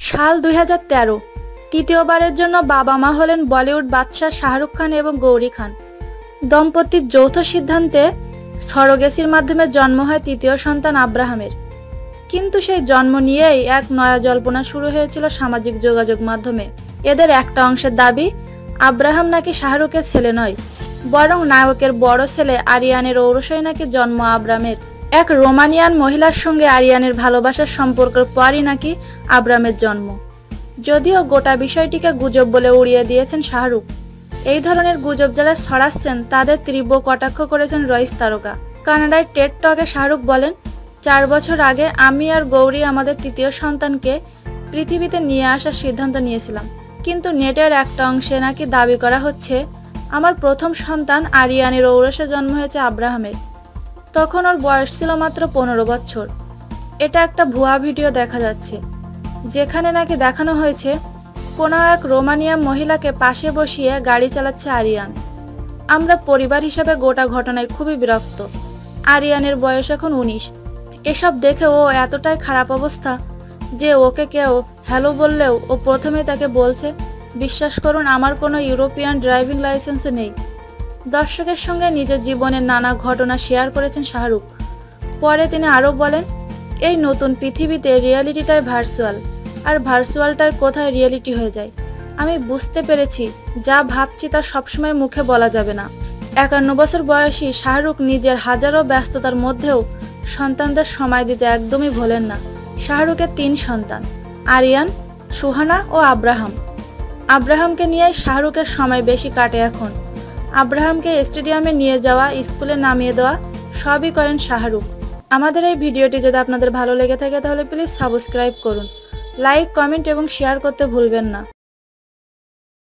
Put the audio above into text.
সাল দুই হাজার তেরো, তৃতীয়বারের জন্য বাবা মা হলেন বলিউড বাদশাহ শাহরুখ খান এবং গৌরী খান। দম্পতির যৌথ সিদ্ধান্তে সরগেসির মাধ্যমে জন্ম হয় তৃতীয় সন্তান আব্রাহামের। কিন্তু সেই জন্ম নিয়েই এক নয়া জল্পনা শুরু হয়েছিল সামাজিক যোগাযোগ মাধ্যমে। এদের একটা অংশের দাবি, আব্রাহাম নাকি শাহরুখের ছেলে নয়। বরং নায়কের বড় ছেলে আরিয়ানের ঔরসই নাকি জন্ম আব্রামের। এক রোমানিয়ান মহিলার সঙ্গে আরিয়ানের ভালোবাসার সম্পর্কের পরই নাকি আব্রামের জন্ম। যদিও গোটা বিষয়টিকে গুজব বলে উড়িয়ে দিয়েছেন শাহরুখ। এই ধরনের গুজব যারা ছড়াচ্ছেন, তাদের তীব্র কটাক্ষ করেছেন রইস তারকা। কানাডায় টেট টকে শাহরুখ বলেন, চার বছর আগে আমি আর গৌরী আমাদের তৃতীয় সন্তানকে পৃথিবীতে নিয়ে আসার সিদ্ধান্ত নিয়েছিলাম। কিন্তু নেটের একটা অংশে নাকি দাবি করা হচ্ছে আমার প্রথম সন্তান আরিয়ানের ঔরসে জন্ম হয়েছে আব্রাহামের। তখন ওর বয়স ছিল মাত্র পনেরো বছর। এটা একটা ভুয়া ভিডিও দেখা যাচ্ছে। যেখানে নাকি দেখানো হয়েছে, কোনো এক রোমানিয়ান মহিলাকে পাশে বসিয়ে গাড়ি চালাচ্ছে আরিয়ান। আমরা পরিবার হিসাবে গোটা ঘটনায় খুবই বিরক্ত। আরিয়ানের বয়স এখন উনিশ। এসব দেখে ও এতটাই খারাপ অবস্থা যে ওকে কেউ হ্যালো বললেও ও প্রথমে তাকে বলছে বিশ্বাস করুন, আমার কোনো ইউরোপিয়ান ড্রাইভিং লাইসেন্সও নেই। দর্শকের সঙ্গে নিজের জীবনের নানা ঘটনা শেয়ার করেছেন শাহরুখ। পরে তিনি আরও বলেন, এই নতুন পৃথিবীতে রিয়ালিটিটাই ভার্চুয়াল, আর ভার্চুয়ালটাই কোথায় রিয়েলিটি হয়ে যায়? আমি বুঝতে পেরেছি, যা ভাবছি তা সবসময় মুখে বলা যাবে না। একান্ন বছর বয়সী শাহরুখ নিজের হাজারো ব্যস্ততার মধ্যেও সন্তানদের সময় দিতে একদমই ভোলেন না। শাহরুখের তিন সন্তান, আরিয়ান, সুহানা ও আব্রাহাম। আব্রাহামকে নিয়ে শাহরুখের সময় বেশি কাটে এখন। আব্রাহামকে স্টেডিয়ামে নিয়ে যাওয়া, স্কুলে নামিয়ে দেওয়া, সবই করেন শাহরুখ। আমাদের এই ভিডিওটি যদি আপনাদের ভালো লেগে থাকে তাহলে প্লিজ সাবস্ক্রাইব করুন। লাইক কমেন্ট এবং শেয়ার করতে ভুলবেন না।